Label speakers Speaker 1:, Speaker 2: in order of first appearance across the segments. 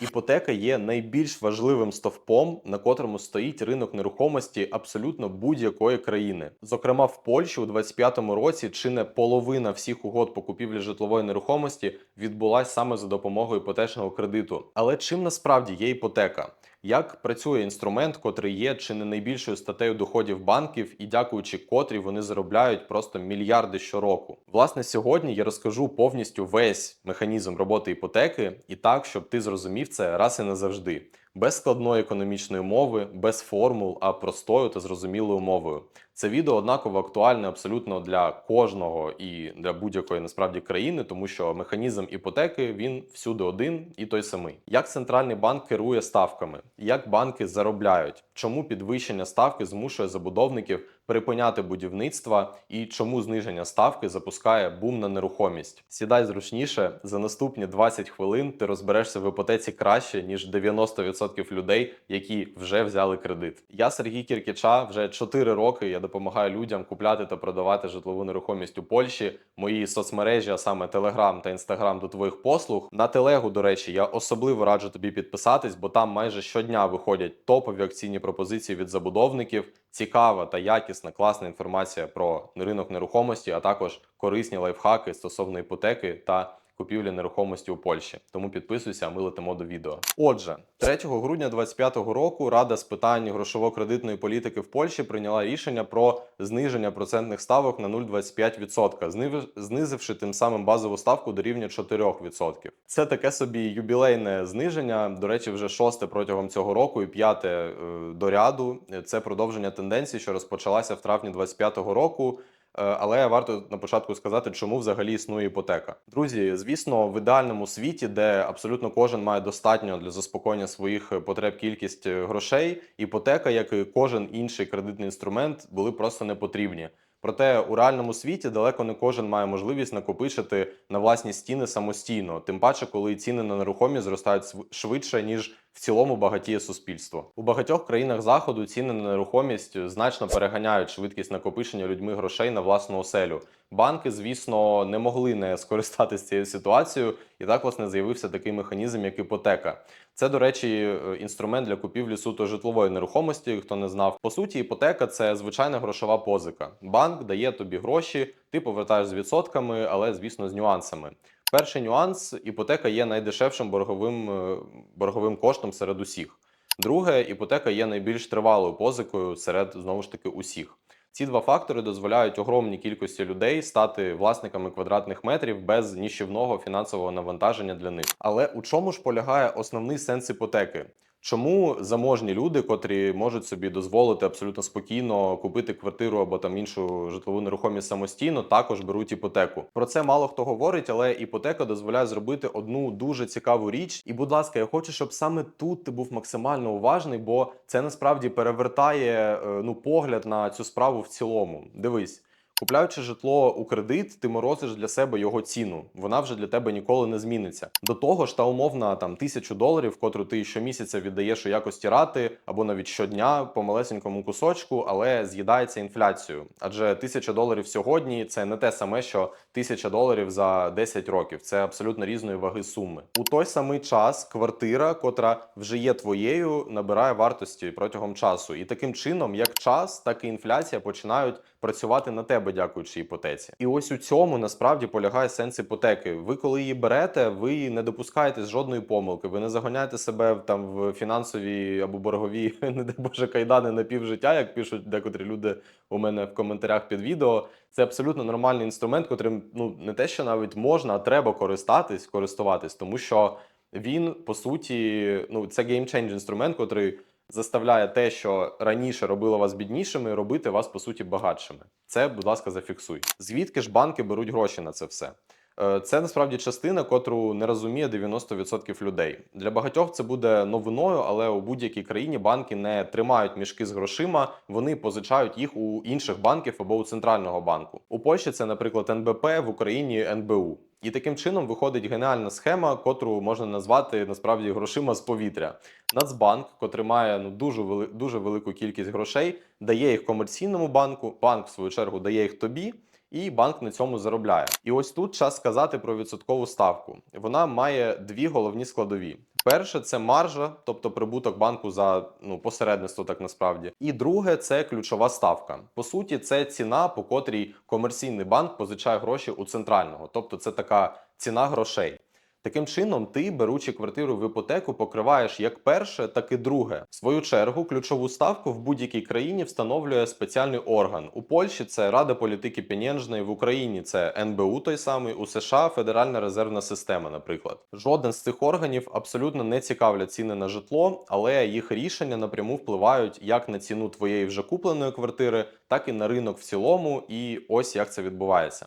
Speaker 1: Іпотека є найбільш важливим стовпом, на котрому стоїть ринок нерухомості абсолютно будь-якої країни. Зокрема, в Польщі у 2025 році чи не половина всіх угод по купівлі житлової нерухомості відбулася саме за допомогою іпотечного кредиту. Але чим насправді є іпотека? Як працює інструмент, котрий є чи не найбільшою статтею доходів банків, і дякуючи котрій вони заробляють просто мільярди щороку? Власне, сьогодні я розкажу повністю весь механізм роботи іпотеки і так, щоб ти зрозумів це раз і назавжди. Без складної економічної мови, без формул, а простою та зрозумілою мовою. Це відео однаково актуальне абсолютно для кожного і для будь-якої насправді країни, тому що механізм іпотеки він всюди один і той самий. Як центральний банк керує ставками, як банки заробляють, чому підвищення ставки змушує забудовників припиняти будівництва і чому зниження ставки запускає бум на нерухомість. Сідай зручніше за наступні 20 хвилин. Ти розберешся в іпотеці краще ніж 90% людей, які вже взяли кредит. Я Сергій Кіркіча вже 4 роки. Я допомагаю людям купляти та продавати житлову нерухомість у Польщі. Мої соцмережі, а саме Telegram та Instagram до твоїх послуг. На телегу, до речі, я особливо раджу тобі підписатись, бо там майже щодня виходять топові акційні пропозиції від забудовників. Цікава та якісна, класна інформація про ринок нерухомості, а також корисні лайфхаки стосовно іпотеки та купівлі нерухомості у Польщі. Тому підписуйся, а ми летимо до відео. Отже, 3 грудня 2025 року Рада з питань грошово-кредитної політики в Польщі прийняла рішення про зниження процентних ставок на 0,25%, знив- знизивши тим самим базову ставку до рівня 4%. Це таке собі юбілейне зниження. До речі, вже шосте протягом цього року і п'яте е, до ряду. Це продовження тенденції, що розпочалася в травні 2025 року. Е, Але варто на початку сказати, чому взагалі існує іпотека. Друзі, звісно, в ідеальному світі, де абсолютно кожен має достатньо для заспокоєння своїх потреб кількість е, грошей, іпотека, як і кожен інший кредитний інструмент, були просто не потрібні. Проте у реальному світі далеко не кожен має можливість накопичити на власні стіни самостійно, тим паче, коли ціни на нерухомість зростають швидше ніж в цілому багатіє суспільство. У багатьох країнах заходу ціни на нерухомість значно переганяють швидкість накопичення людьми грошей на власну оселю. Банки, звісно, не могли не скористатися цією ситуацією, і так власне з'явився такий механізм, як іпотека. Це, до речі, е, інструмент для купівлі суто житлової нерухомості. Хто не знав, по суті, іпотека це звичайна грошова позика. Банк дає тобі гроші, ти повертаєш з відсотками, але звісно з нюансами. Перший нюанс: іпотека є найдешевшим борговим, е, борговим коштом серед усіх. Друге, іпотека є найбільш тривалою позикою серед знову ж таки усіх. Ці два фактори дозволяють огромній кількості людей стати власниками квадратних метрів без ніщівного фінансового навантаження для них. Але у чому ж полягає основний сенс іпотеки? Чому заможні люди, котрі можуть собі дозволити абсолютно спокійно купити квартиру або там іншу житлову нерухомість самостійно, також беруть іпотеку? Про це мало хто говорить, але іпотека дозволяє зробити одну дуже цікаву річ. І, будь ласка, я хочу, щоб саме тут ти був максимально уважний, бо це насправді перевертає е, ну погляд на цю справу в цілому. Дивись. Купляючи житло у кредит, ти морозиш для себе його ціну. Вона вже для тебе ніколи не зміниться. До того ж, та умовна там тисячу доларів, котру ти щомісяця віддаєш у якості рати, або навіть щодня по малесенькому кусочку, але з'їдається інфляцією. Адже тисяча доларів сьогодні це не те саме, що тисяча доларів за 10 років. Це абсолютно різної ваги суми. У той самий час квартира, котра вже є твоєю, набирає вартості протягом часу. І таким чином, як час, так і інфляція починають працювати на тебе, дякуючи іпотеці. І ось у цьому насправді полягає сенс іпотеки. Ви, коли її берете, ви не допускаєте жодної помилки, ви не заганяєте себе там в фінансові або боргові, не дай Боже, кайдани на півжиття, як пишуть декотрі люди у мене в коментарях під відео. Це абсолютно нормальний інструмент, котрим ну не те, що навіть можна, а треба користатись, користуватись, тому що він по суті, ну це геймчейндж інструмент, котрий заставляє те, що раніше робило вас біднішими, робити вас по суті багатшими. Це, будь ласка, зафіксуй. Звідки ж банки беруть гроші на це все? Е, Це насправді частина, котру не розуміє 90% людей. Для багатьох це буде новиною, але у будь-якій країні банки не тримають мішки з грошима, вони позичають їх у інших банків або у центрального банку. У Польщі це, наприклад, НБП, в Україні НБУ. І таким чином виходить геніальна схема, котру можна назвати насправді грошима з повітря. Нацбанк, котрий має ну дуже вели, дуже велику кількість грошей, дає їх комерційному банку. Банк, в свою чергу, дає їх тобі. І банк на цьому заробляє. І ось тут час сказати про відсоткову ставку. Вона має дві головні складові: Перше це маржа, тобто прибуток банку за ну посередництво, так насправді. І друге це ключова ставка. По суті, це ціна, по котрій комерційний банк позичає гроші у центрального, тобто це така ціна грошей. Таким чином, ти, беручи квартиру в іпотеку, покриваєш як перше, так і друге. В свою чергу, ключову ставку в будь-якій країні встановлює спеціальний орган. У Польщі це Рада політики Пенєнжної, в Україні це НБУ той самий, у США Федеральна резервна система, наприклад. Жоден з цих органів абсолютно не цікавлять ціни на житло, але їх рішення напряму впливають як на ціну твоєї вже купленої квартири, так і на ринок в цілому. І ось як це відбувається.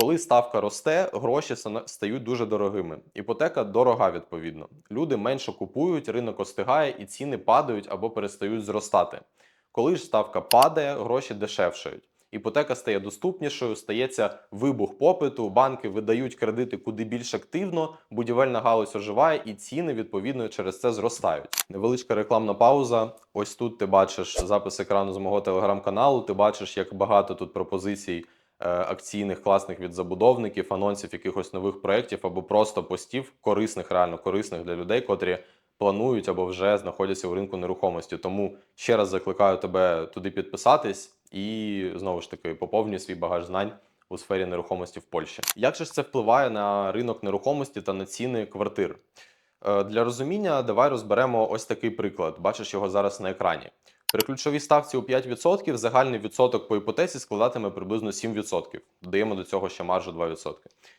Speaker 1: Коли ставка росте, гроші стають дуже дорогими. Іпотека дорога відповідно. Люди менше купують, ринок остигає і ціни падають або перестають зростати. Коли ж ставка падає, гроші дешевшають. Іпотека стає доступнішою, стається вибух попиту, банки видають кредити куди більш активно, будівельна галузь оживає, і ціни відповідно через це зростають. Невеличка рекламна пауза. Ось тут ти бачиш запис екрану з мого телеграм-каналу. Ти бачиш, як багато тут пропозицій акційних класних від забудовників, анонсів якихось нових проєктів або просто постів корисних, реально корисних для людей, котрі планують або вже знаходяться у ринку нерухомості. Тому ще раз закликаю тебе туди підписатись і знову ж таки поповнюй свій багаж знань у сфері нерухомості в Польщі. Як же ж це впливає на ринок нерухомості та на ціни квартир? Е, Для розуміння давай розберемо ось такий приклад. Бачиш його зараз на екрані. При ключовій ставці у 5% загальний відсоток по іпотеці складатиме приблизно 7%. Додаємо до цього ще маржу 2%.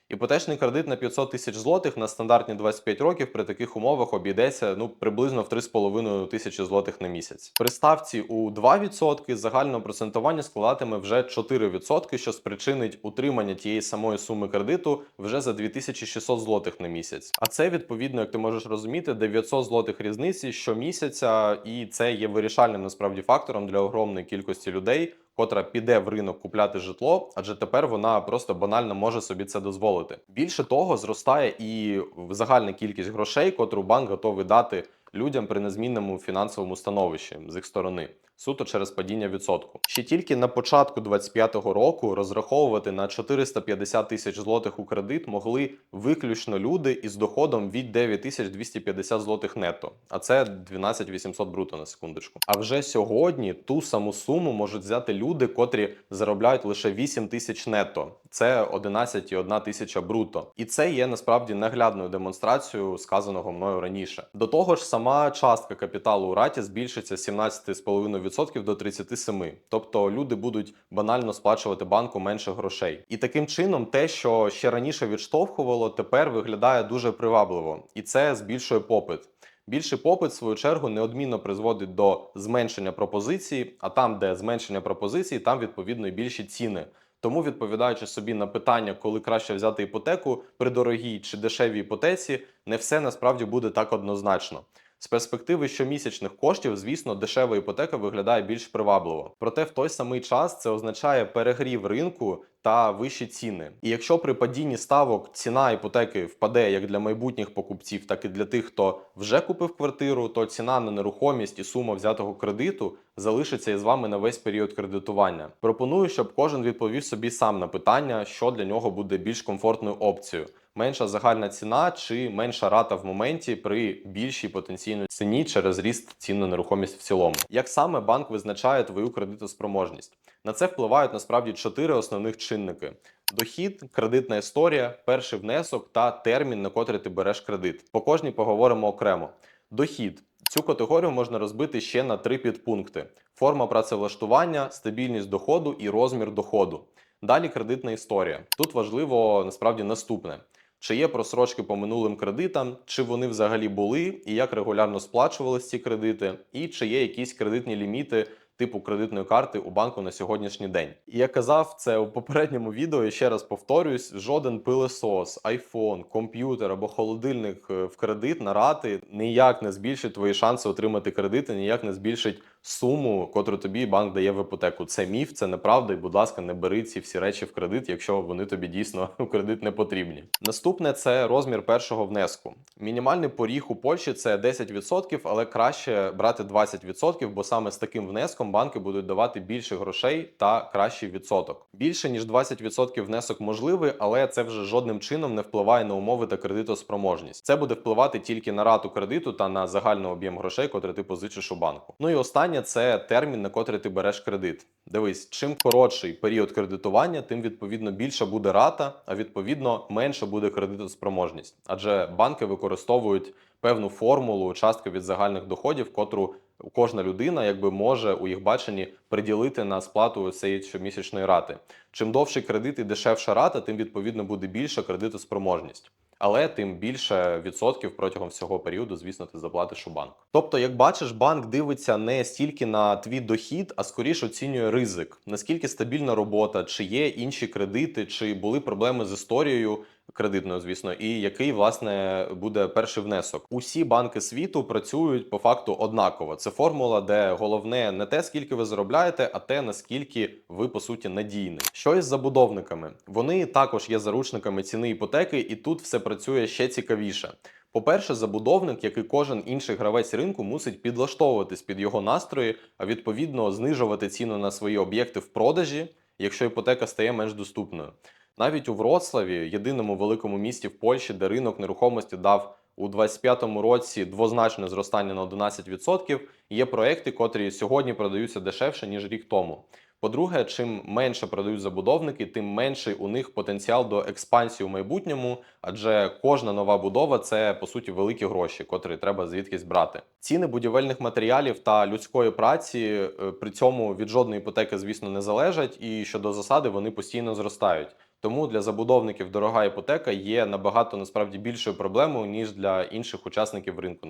Speaker 1: Іпотечний кредит на 500 тисяч злотих на стандартні 25 років при таких умовах обійдеться ну приблизно в 3,5 тисячі злотих на місяць. При ставці у 2% загальне процентування складатиме вже 4%, що спричинить утримання тієї самої суми кредиту вже за 2600 злотих на місяць. А це відповідно, як ти можеш розуміти, 900 злотих різниці щомісяця, і це є вирішальним насправді фактором для огромної кількості людей, котра піде в ринок купляти житло, адже тепер вона просто банально може собі це дозволити. Більше того, зростає і загальна кількість грошей, котру банк готовий дати людям при незмінному фінансовому становищі з їх сторони суто через падіння відсотку. Ще тільки на початку 2025 року розраховувати на 450 тисяч злотих у кредит могли виключно люди із доходом від 9250 злотих нето. а це 12800 бруто на секундочку. А вже сьогодні ту саму суму можуть взяти люди, котрі заробляють лише 8 тисяч нето. Це 11,1 тисяча бруто. І це є насправді наглядною демонстрацією сказаного мною раніше. До того ж, сама частка капіталу у раті збільшиться 17,5% 30% до 37%. Тобто люди будуть банально сплачувати банку менше грошей. І таким чином, те, що ще раніше відштовхувало, тепер виглядає дуже привабливо, і це збільшує попит. Більший попит, в свою чергу, неодмінно призводить до зменшення пропозиції, а там, де зменшення пропозиції, там відповідно і більші ціни. Тому, відповідаючи собі на питання, коли краще взяти іпотеку при дорогій чи дешевій іпотеці, не все насправді буде так однозначно. З перспективи щомісячних коштів, звісно, дешева іпотека виглядає більш привабливо. Проте в той самий час це означає перегрів ринку та вищі ціни. І якщо при падінні ставок ціна іпотеки впаде як для майбутніх покупців, так і для тих, хто вже купив квартиру, то ціна на нерухомість і сума взятого кредиту залишиться із вами на весь період кредитування. Пропоную, щоб кожен відповів собі сам на питання, що для нього буде більш комфортною опцією. Менша загальна ціна чи менша рата в моменті при більшій потенційній ціні через ріст цін на нерухомість в цілому. Як саме банк визначає твою кредитоспроможність? На це впливають насправді чотири основних чинники: дохід, кредитна історія, перший внесок та термін, на котрий ти береш кредит. По кожній поговоримо окремо. Дохід. Цю категорію можна розбити ще на три підпункти: форма працевлаштування, стабільність доходу і розмір доходу. Далі кредитна історія. Тут важливо насправді наступне: чи є просрочки по минулим кредитам, чи вони взагалі були, і як регулярно сплачувалися ці кредити, і чи є якісь кредитні ліміти типу кредитної карти у банку на сьогоднішній день. І я казав це у попередньому відео. і ще раз повторюсь: жоден пилесос, айфон, комп'ютер або холодильник е, в кредит на рати ніяк не збільшить твої шанси отримати кредити, ніяк не збільшить суму, котру тобі банк дає в іпотеку. Це міф, це неправда. І, будь ласка, не бери ці всі речі в кредит, якщо вони тобі дійсно в кредит не потрібні. Наступне це розмір першого внеску. Мінімальний поріг у Польщі це 10%, але краще брати 20%, бо саме з таким внеском банки будуть давати більше грошей та кращий відсоток. Більше ніж 20% внесок можливий, але це вже жодним чином не впливає на умови та кредитоспроможність. Це буде впливати тільки на рату кредиту та на загальний об'єм грошей, котрий ти позичиш у банку. Ну і останнє це термін, на котрий ти береш кредит. Дивись, чим коротший період кредитування, тим відповідно більша буде рата, а відповідно менше буде кредитоспроможність. Адже банки використовують певну формулу частки від загальних доходів, котру кожна людина якби може у їх баченні приділити на сплату цієї щомісячної рати. Чим довший кредит і дешевша рата, тим відповідно буде більша кредитоспроможність. Але тим більше відсотків протягом всього періоду, звісно, ти заплатиш у банк. Тобто, як бачиш, банк дивиться не стільки на твій дохід, а скоріше оцінює ризик, наскільки стабільна робота, чи є інші кредити, чи були проблеми з історією кредитною, звісно, і який власне буде перший внесок. Усі банки світу працюють по факту однаково. Це формула, де головне не те, скільки ви заробляєте, а те наскільки ви по суті надійний. Що із забудовниками? Вони також є заручниками ціни іпотеки, і тут все працює ще цікавіше. По-перше, забудовник, як і кожен інший гравець ринку, мусить підлаштовуватись під його настрої, а відповідно знижувати ціну на свої об'єкти в продажі, якщо іпотека стає менш доступною. Навіть у Вроцлаві, єдиному великому місті в Польщі, де ринок нерухомості дав у 2025 році двозначне зростання на 11%, є проекти, котрі сьогодні продаються дешевше ніж рік тому. По-друге, чим менше продають забудовники, тим менший у них потенціал до експансії у майбутньому, адже кожна нова будова це по суті великі гроші, котрі треба звідкись брати. Ціни будівельних матеріалів та людської праці е, при цьому від жодної іпотеки, звісно, не залежать, і щодо засади вони постійно зростають. Тому для забудовників дорога іпотека є набагато насправді більшою проблемою ніж для інших учасників ринку,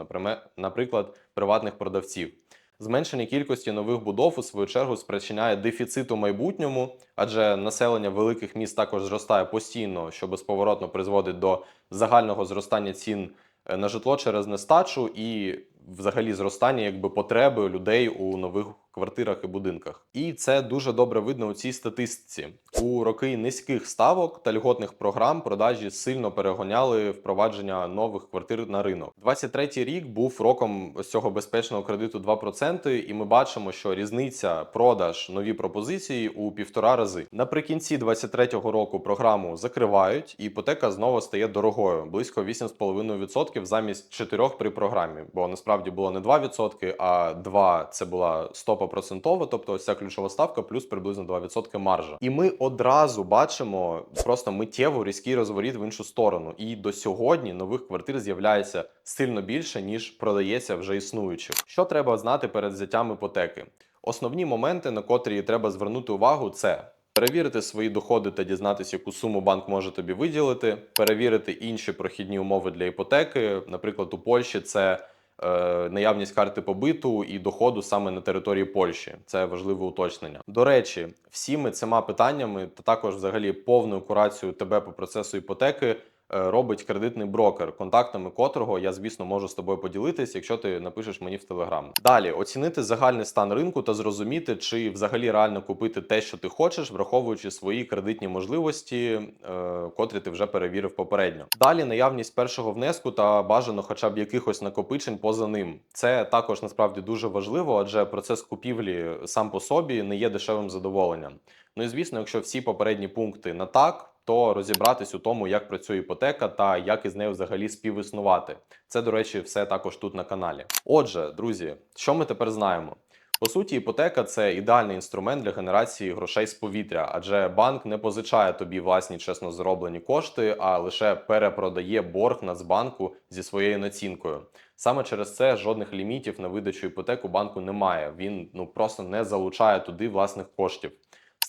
Speaker 1: наприклад, приватних продавців. Зменшення кількості нових будов у свою чергу спричиняє дефіцит у майбутньому, адже населення великих міст також зростає постійно, що безповоротно призводить до загального зростання цін е, на житло через нестачу і взагалі зростання якби потреби людей у нових квартирах і будинках. І це дуже добре видно у цій статистиці. У роки низьких ставок та льготних програм продажі сильно перегоняли впровадження нових квартир на ринок. 23-й рік був роком з цього безпечного кредиту 2%, і ми бачимо, що різниця продаж нові пропозиції у півтора рази. Наприкінці 23-го року програму закривають, і іпотека знову стає дорогою близько 8,5% замість 4% при програмі. Бо насправді було не 2%, а 2% – це була стопа процентова, тобто ось ця ключова ставка, плюс приблизно 2% маржа. І ми одразу бачимо просто миттєво різкий розворіт в іншу сторону. І до сьогодні нових квартир з'являється сильно більше, ніж продається вже існуючих. Що треба знати перед взяттям іпотеки? Основні моменти, на котрі треба звернути увагу, це. Перевірити свої доходи та дізнатися, яку суму банк може тобі виділити, перевірити інші прохідні умови для іпотеки. Наприклад, у Польщі це наявність карти побиту і доходу саме на території Польщі. Це важливе уточнення. До речі, всіми цими питаннями та також, взагалі, повною курацією тебе по процесу іпотеки Е, робить кредитний брокер, контактами котрого я, звісно, можу з тобою поділитись, якщо ти напишеш мені в телеграм. Далі оцінити загальний стан ринку та зрозуміти, чи взагалі реально купити те, що ти хочеш, враховуючи свої кредитні можливості, е, котрі ти вже перевірив попередньо. Далі наявність першого внеску та бажано, хоча б якихось накопичень поза ним. Це також насправді дуже важливо, адже процес купівлі сам по собі не є дешевим задоволенням. Ну і звісно, якщо всі попередні пункти на так то розібратись у тому, як працює іпотека та як із нею взагалі співіснувати. Це, до речі, все також тут на каналі. Отже, друзі, що ми тепер знаємо? По суті, іпотека це ідеальний інструмент для генерації грошей з повітря, адже банк не позичає тобі власні чесно зароблені кошти, а лише перепродає борг Нацбанку зі своєю націнкою. Саме через це жодних лімітів на видачу іпотеку банку немає. Він ну просто не залучає туди власних коштів.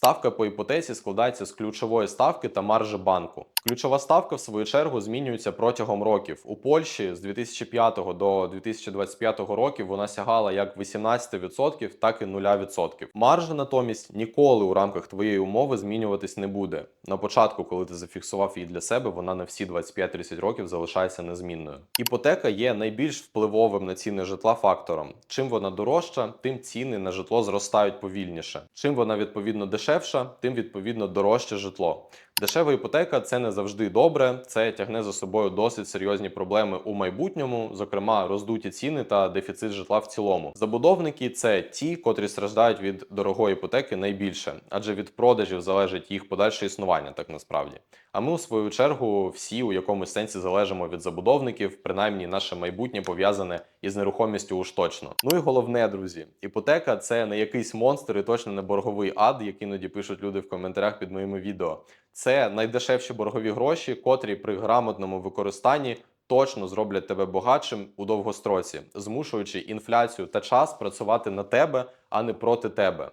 Speaker 1: Ставка по іпотеці складається з ключової ставки та маржі банку. Ключова ставка, в свою чергу, змінюється протягом років. У Польщі з 2005 до 2025 років вона сягала як 18%, так і 0%. Маржа натомість ніколи у рамках твоєї умови змінюватись не буде. На початку, коли ти зафіксував її для себе, вона на всі 25-30 років залишається незмінною. Іпотека є найбільш впливовим на ціни житла фактором. Чим вона дорожча, тим ціни на житло зростають повільніше. Чим вона відповідно дешевша, тим відповідно дорожче житло. Дешева іпотека це не завжди добре. Це тягне за собою досить серйозні проблеми у майбутньому, зокрема роздуті ціни та дефіцит житла в цілому. Забудовники це ті, котрі страждають від дорогої іпотеки найбільше, адже від продажів залежить їх подальше існування, так насправді. А ми, у свою чергу, всі у якомусь сенсі залежимо від забудовників, принаймні наше майбутнє пов'язане із нерухомістю уж точно. Ну і головне, друзі, іпотека це не якийсь монстр і точно не борговий ад, як іноді пишуть люди в коментарях під моїми відео. Це найдешевші боргові гроші, котрі при грамотному використанні точно зроблять тебе багатшим у довгостроці, змушуючи інфляцію та час працювати на тебе, а не проти тебе.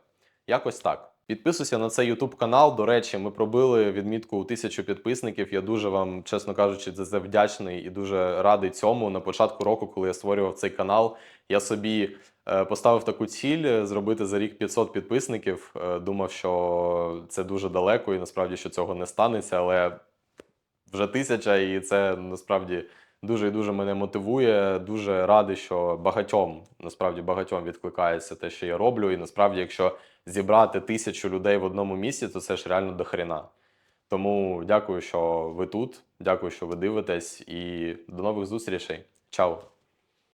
Speaker 1: Якось так. Підписуйся на цей YouTube канал. До речі, ми пробили відмітку у тисячу підписників. Я дуже вам, чесно кажучи, за це вдячний і дуже радий цьому. На початку року, коли я створював цей канал, я собі е, поставив таку ціль е, зробити за рік 500 підписників. Е, Думав, що це дуже далеко, і насправді що цього не станеться, але вже тисяча, і це насправді дуже і дуже мене мотивує. Дуже радий, що багатьом насправді багатьом відкликається те, що я роблю. І насправді, якщо зібрати тисячу людей в одному місці, то це ж реально дохрена. Тому дякую, що ви тут. Дякую, що ви дивитесь, і до нових зустрічей. Чао!